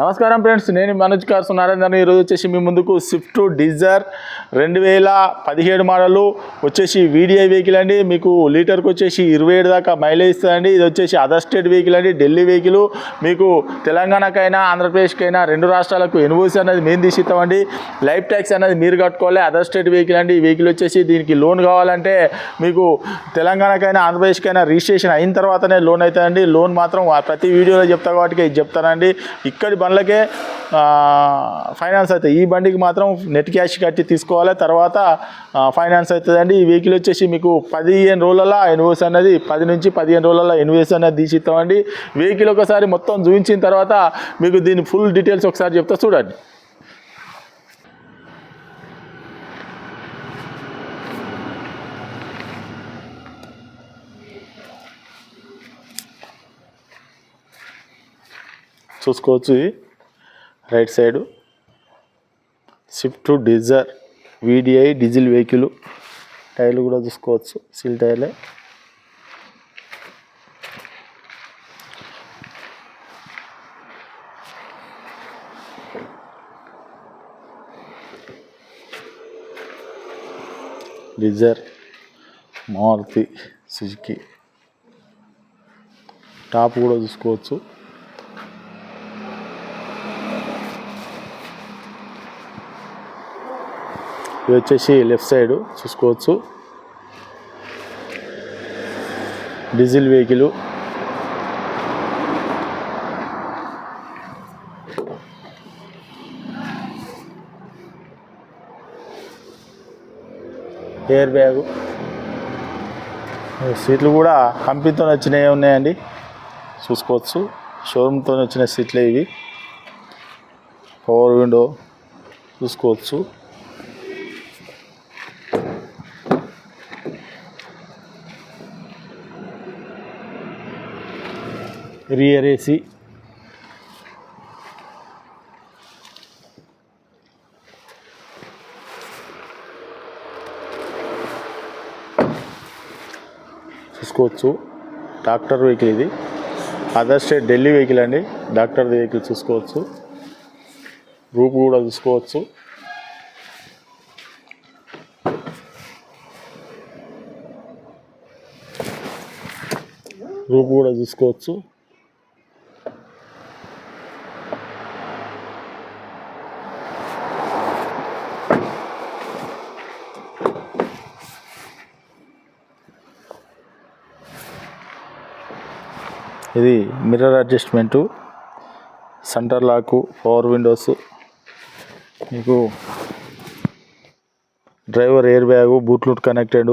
నమస్కారం ఫ్రెండ్స్ నేను మనోజ్ కార్ నరేందర్ ఈరోజు వచ్చేసి మీ ముందుకు స్విఫ్ట్ డిజర్ రెండు వేల పదిహేడు మోడలు వచ్చేసి వీడిఐ వెహికల్ అండి. మీకు లీటర్కి వచ్చేసి ఇరవై ఏడు దాకా మైలేజ్ ఇస్తుందండి. ఇది వచ్చేసి అదర్ స్టేట్ వెహికల్ అండి. ఢిల్లీ వెహికల్ మీకు తెలంగాణకైనా ఆంధ్రప్రదేశ్కైనా రెండు రాష్ట్రాలకు ఎన్ఓసి అనేది మేము తీసిస్తామండి. లైఫ్ ట్యాక్స్ అనేది మీరు కట్టుకోవాలి. అదర్ స్టేట్ వెహికల్ అండి. ఈ వెహికల్ వచ్చేసి దీనికి లోన్ కావాలంటే మీకు తెలంగాణకైనా ఆంధ్రప్రదేశ్కైనా రిజిస్ట్రేషన్ అయిన తర్వాతనే లోన్ అవుతుందండి. లోన్ మాత్రం ప్రతి వీడియోలో చెప్తా కాబట్టి ఇది చెప్తానండి. ఇక్కడి బండ్లకే ఫైనాన్స్ అవుతుంది ఈ బండికి మాత్రం నెట్ క్యాష్ కట్టి తీసుకోవాలి. తర్వాత ఫైనాన్స్ అవుతుందండి. ఈ వెహికల్ వచ్చేసి మీకు పదిహేను రోజులలో ఎన్వోస్ అనేది పది నుంచి పదిహేను రోజులలో ఎన్వోస్ అనేది తీసిస్తామండి. వెహికల్ ఒకసారి మొత్తం చూపించిన తర్వాత మీకు దీని ఫుల్ డీటెయిల్స్ ఒకసారి చెప్తా చూడండి. చూసుకోవచ్చు ఇది. Right side. Swift Dzire VDI diesel vehicle. టైర్లు కూడా చూసుకోవచ్చు. సిల్ టైర్లే. Dzire Maruti Suzuki. టాప్ కూడా చూసుకోవచ్చు. ఇది వచ్చేసి లెఫ్ట్ సైడ్ చూసుకోవచ్చు. Diesel vehicle. Air bag. సీట్లు కూడా కంపెనీతో వచ్చినవి ఉన్నాయండి. చూసుకోవచ్చు. షోరూమ్తో వచ్చిన సీట్లే ఇవి. పవర్ విండో చూసుకోవచ్చు. రియర్ ఏసీ చూసుకోవచ్చు. డాక్టర్ వెహికల్ ఇది. అదర్ స్టేట్ ఢిల్లీ వెహికల్ అండి. డాక్టర్ వెహికల్ చూసుకోవచ్చు. రూప్ కూడా చూసుకోవచ్చు. రూప్ కూడా చూసుకోవచ్చు. ఇది mirror adjustment centre lock power windows మీకు driver air bag bluetooth connected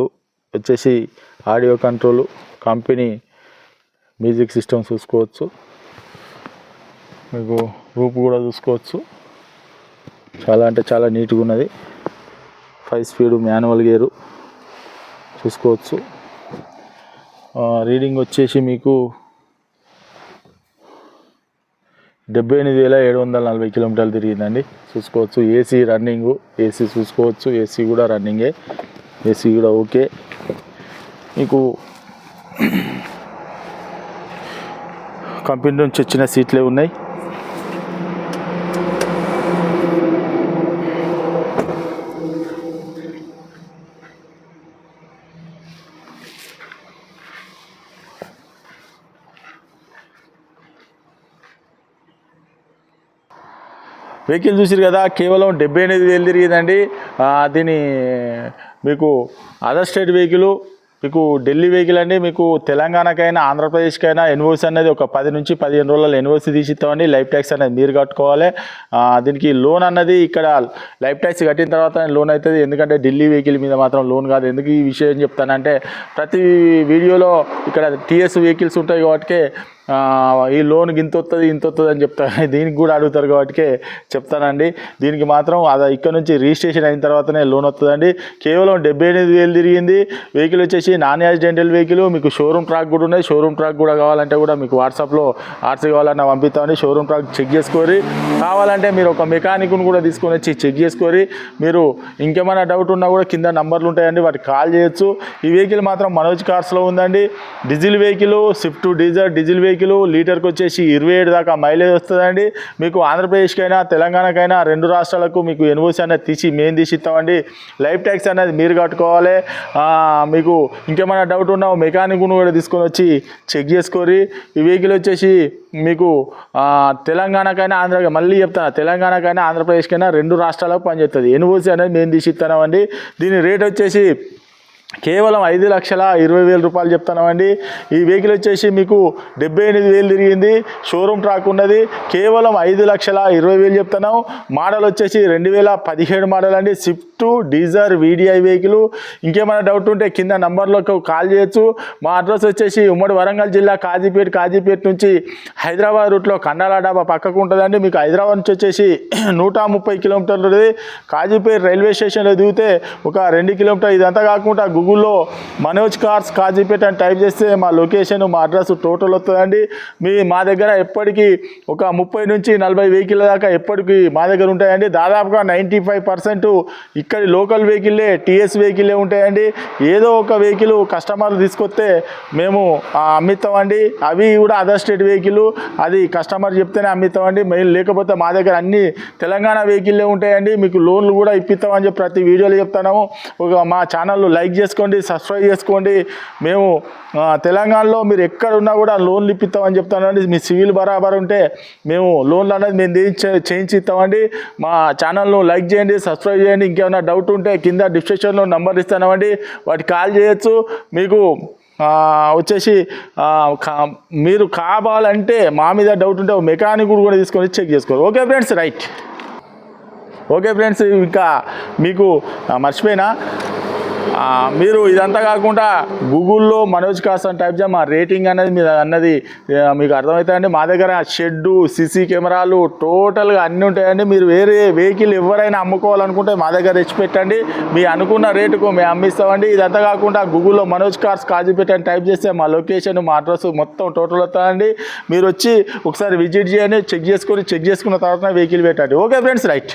వచ్చేసి audio control company music system చూసుకోవచ్చు. మీకు రూప్ కూడా చూసుకోవచ్చు. చాలా అంటే చాలా నీట్గా ఉన్నది. ఫైవ్ స్పీడ్ మాన్యువల్ గేరు చూసుకోవచ్చు. రీడింగ్ వచ్చేసి మీకు డెబ్బై ఎనిమిది వేల ఏడు వందల నలభై కిలోమీటర్లు తిరిగిందండి. చూసుకోవచ్చు ఏసీ రన్నింగ్ ఏసీ చూసుకోవచ్చు ఏసీ కూడా రన్నింగే. ఏసీ కూడా ఓకే. మీకు కంపెనీ నుంచి వచ్చిన సీట్లే ఉన్నాయి. వెహికల్ చూసారు కదా కేవలం డెబ్బై ఎనిమిది వేలు తిరిగిందండి. దీని మీకు అదర్ స్టేట్ వెహికల్ మీకు ఢిల్లీ వెహికల్ అండి మీకు తెలంగాణకైనా ఆంధ్రప్రదేశ్కైనా ఎన్ఓసి అనేది ఒక పది నుంచి పదిహేను రోజుల ఎన్ఓసి తీసిస్తామండి. లైఫ్ ట్యాక్స్ అనేది మీరు కట్టుకోవాలి. దీనికి లోన్ అన్నది ఇక్కడ లైఫ్ ట్యాక్స్ కట్టిన తర్వాత లోన్ అవుతుంది ఎందుకంటే ఢిల్లీ వెహికల్ మీద మాత్రం లోన్ కాదు. ఎందుకు ఈ విషయం చెప్తానంటే ప్రతి వీడియోలో ఇక్కడ టీఎస్ వెహికల్స్ ఉంటాయి కాబట్టి ఈ లోన్ ఇంత వస్తుంది ఇంత వస్తుంది అని చెప్తారు దీనికి కూడా అడుగుతారు కాబట్టి చెప్తానండి. దీనికి మాత్రం అది ఇక్కడ నుంచి రిజిస్ట్రేషన్ అయిన తర్వాతనే లోన్ వస్తుందండి కేవలం డెబ్బై ఎనిమిది వేలు తిరిగింది. వెహికల్ వచ్చేసి నాన్ యాక్సిడెంటల్ వెహికల్ మీకు షోరూమ్ ట్రాక్ కూడా ఉన్నాయి. షోరూమ్ ట్రాక్ కూడా కావాలంటే కూడా మీకు వాట్సాప్లో ఆర్సీ కావాలన్నా పంపిస్తామండి. షోరూమ్ ట్రాక్ చెక్ చేసుకోరి కావాలంటే మీరు ఒక మెకానిక్ను కూడా తీసుకొని వచ్చి చెక్ చేసుకోరి మీరు ఇంకేమైనా డౌట్ ఉన్నా కూడా కింద నంబర్లు ఉంటాయండి. వాటికి కాల్ చేయొచ్చు. ఈ వెహికల్ మాత్రం మనోజ్ కార్స్లో ఉందండి. Diesel vehicle Swift Dzire diesel vehicle vehicle లీటర్కి వచ్చేసి ఇరవై ఏడు దాకా మైలేజ్ వస్తుందండి. మీకు ఆంధ్రప్రదేశ్కైనా తెలంగాణకైనా రెండు రాష్ట్రాలకు మీకు ఎన్ఓసి అనేది తీసి మేము తీసి ఇస్తామండి. లైఫ్ ట్యాక్స్ అనేది మీరు కట్టుకోవాలి. మీకు ఇంకేమైనా డౌట్ ఉన్నా మెకానిక్ కూడా తీసుకొని వచ్చి చెక్ చేసుకోరి. ఈ వెహికల్ వచ్చేసి మీకు తెలంగాణకైనా ఆంధ్ర మళ్ళీ చెప్తాను తెలంగాణకైనా ఆంధ్రప్రదేశ్కైనా రెండు రాష్ట్రాలకు పనిచేస్తుంది. ఎన్ఓసి అనేది మేము తీసి ఇస్తామండి. దీని రేట్ వచ్చేసి కేవలం ఐదు లక్షల ఇరవై వేల రూపాయలు చెప్తున్నామండి. ఈ వెహికల్ వచ్చేసి మీకు డెబ్బై ఎనిమిది వేలు తిరిగింది. షోరూమ్ ట్రాక్ ఉన్నది. కేవలం ఐదు లక్షల ఇరవై వేలు చెప్తున్నాం. మోడల్ వచ్చేసి రెండు వేల పదిహేడు మోడల్ అండి. Swift Dzire VDI vehicle. ఇంకేమైనా డౌట్ ఉంటే కింద నంబర్లోకి కాల్ చేయొచ్చు. మా అడ్రస్ వచ్చేసి ఉమ్మడి వరంగల్ జిల్లా కాజీపేట కాజీపేట నుంచి హైదరాబాద్ రూట్లో కండాల డాబా పక్కకు ఉంటుందండి. మీకు హైదరాబాద్ నుంచి వచ్చేసి నూట ముప్పై కిలోమీటర్లు ఉంటుంది కాజీపేట రైల్వే స్టేషన్లో దిగితే ఒక రెండు కిలోమీటర్. ఇదంతా కాకుండా గూగుల్లో మనోజ్ కార్స్ కాజీపేట అని టైప్ చేస్తే మా లొకేషన్ మా అడ్రస్ టోటల్ వస్తుందండి. మీ మా దగ్గర ఎప్పటికీ ఒక ముప్పై నుంచి నలభై వెహికల్ దాకా ఎప్పటికీ మా దగ్గర ఉంటాయండి. దాదాపుగా నైంటీ ఫైవ్ పర్సెంట్ ఇక్కడ లోకల్ వెహికల్లే టీఎస్ వెహికల్లే ఉంటాయండి. ఏదో ఒక వెహికల్ కస్టమర్లు తీసుకొస్తే మేము అమ్మిస్తామండి అవి కూడా అదర్ స్టేట్ వెహికల్ అది కస్టమర్ చెప్తేనే అమ్మిస్తామండి మెయిన్ లేకపోతే మా దగ్గర అన్ని తెలంగాణ వెహికల్లే ఉంటాయండి. మీకు లోన్లు కూడా ఇప్పిస్తామని చెప్పి ప్రతి వీడియోలో చెప్తున్నాము. ఒక మా ఛానల్ లైక్ చేసుకోండి సబ్స్క్రైబ్ చేసుకోండి. మేము తెలంగాణలో మీరు ఎక్కడ ఉన్నా కూడా లోన్లు ఇప్పిస్తామని చెప్తానండి మీ సివిల్ బరాబర్ ఉంటే మేము లోన్లు అనేది మేము చేయించి చేయించి ఇస్తామండి మా ఛానల్ను లైక్ చేయండి సబ్స్క్రైబ్ చేయండి. ఇంకేమైనా డౌట్ ఉంటే కింద డిస్క్రిప్షన్లో నంబర్ ఇస్తానండి వాటికి కాల్ చేయొచ్చు. మీకు వచ్చేసి మీరు కావాలంటే మా మీద డౌట్ ఉంటే మెకానిక్ కూడా తీసుకొని చెక్ చేసుకోవాలి okay friends right okay friends ఇంకా మీకు మర్చిపోయినా? మీరు ఇదంతా కాకుండా గూగుల్లో మనోజ్ కాసన్ టైప్ చేయ మా రేటింగ్ అనేది మీరు అన్నది మీకు అర్థమవుతాయండి మా దగ్గర షెడ్డు సీసీ కెమెరాలు టోటల్గా అన్నీ ఉంటాయండి. మీరు వేరే వెహికల్ ఎవరైనా అమ్ముకోవాలనుకుంటే మా దగ్గర తెచ్చి పెట్టండి. మీ అనుకున్న రేటుకు మేము అమ్మిస్తామండి. ఇదంతా కాకుండా గూగుల్లో మనోజ్ కార్స్ కాజీపేట అని టైప్ చేస్తే మా లొకేషన్ మా అడ్రస్ మొత్తం టోటల్ వస్తుందండి. మీరు వచ్చి ఒకసారి విజిట్ చేయండి చెక్ చేసుకొని చెక్ చేసుకున్న తర్వాత వెహికల్ పెట్టండి. Okay friends right.